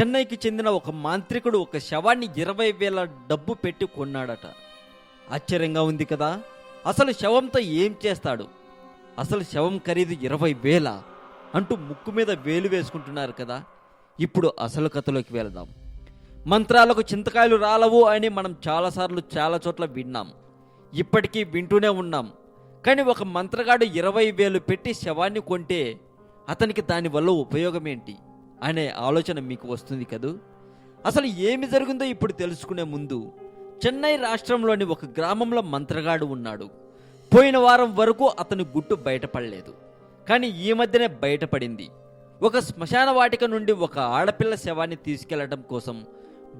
చెన్నైకి చెందిన ఒక మాంత్రికుడు ఒక శవాన్ని ఇరవై వేల డబ్బు పెట్టి కొన్నాడట. ఆశ్చర్యంగా ఉంది కదా. అసలు శవంతో ఏం చేస్తాడు? అసలు శవం ఖరీదు ఇరవై వేల అంటూ ముక్కు మీద వేలు వేసుకుంటున్నారు కదా. ఇప్పుడు అసలు కథలోకి వెళదాం. మంత్రాలకు చింతకాయలు రాలవు అని మనం చాలాసార్లు చాలా చోట్ల విన్నాం. ఇప్పటికీ వింటూనే ఉన్నాం. కానీ ఒక మంత్రగాడు ఇరవై వేలు పెట్టి శవాన్ని కొంటే అతనికి దానివల్ల ఉపయోగం ఏంటి అనే ఆలోచన మీకు వస్తుంది కదూ? అసలు ఏమి జరిగిందో ఇప్పుడు తెలుసుకునే ముందు చెన్నై రాష్ట్రంలోని ఒక గ్రామంలో మంత్రగాడు ఉన్నాడు. పోయిన వారం వరకు అతని గుట్టు బయటపడలేదు. కానీ ఈ మధ్యనే బయటపడింది. ఒక శ్మశాన వాటిక నుండి ఒక ఆడపిల్ల శవాన్ని తీసుకెళ్ళడం కోసం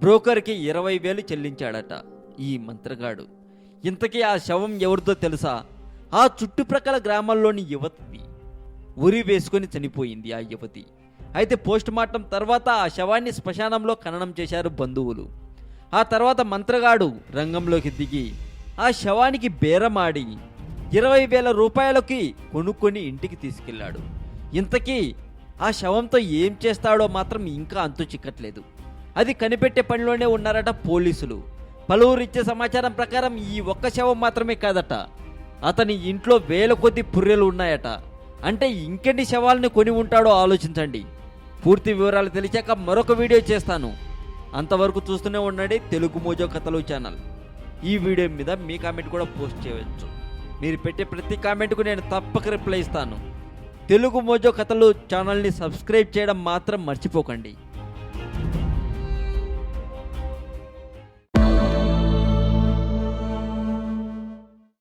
బ్రోకర్కి ఇరవై వేలు చెల్లించాడట ఈ మంత్రగాడు. ఇంతకీ ఆ శవం ఎవరిదో తెలుసా? ఆ చుట్టుప్రక్కల గ్రామాల్లోని యువతిది. ఉరి వేసుకొని చనిపోయింది ఆ యువతి. అయితే పోస్ట్ మార్టం తర్వాత ఆ శవాన్ని శ్మశానంలో ఖననం చేశారు బంధువులు. ఆ తర్వాత మంత్రగాడు రంగంలోకి దిగి ఆ శవానికి బేరమాడి ఇరవై వేల రూపాయలకి కొనుక్కొని ఇంటికి తీసుకెళ్ళాడు. ఇంతకీ ఆ శవంతో ఏం చేస్తాడో మాత్రం ఇంకా అంతు చిక్కట్లేదు. అది కనిపెట్టే పనిలోనే ఉన్నారట పోలీసులు. పలువురు ఇచ్చే సమాచారం ప్రకారం ఈ ఒక్క శవం మాత్రమే కాదట. అతని ఇంట్లో వేల కొద్ది పుర్రెలు ఉన్నాయట. అంటే ఇంకెన్ని శవాలను కొని ఉంటాడో ఆలోచించండి. పూర్తి వివరాలు తెలిసాక మరొక వీడియో చేస్తాను. అంతవరకు చూస్తూనే ఉండండి తెలుగు మోజో కథలు ఛానల్. ఈ వీడియో మీద మీ కామెంట్ కూడా పోస్ట్ చేయవచ్చు. మీరు పెట్టే ప్రతి కామెంట్కు నేను తప్పక రిప్లై ఇస్తాను. తెలుగు మోజో కథలు ఛానల్ని సబ్స్క్రైబ్ చేయడం మాత్రం మర్చిపోకండి.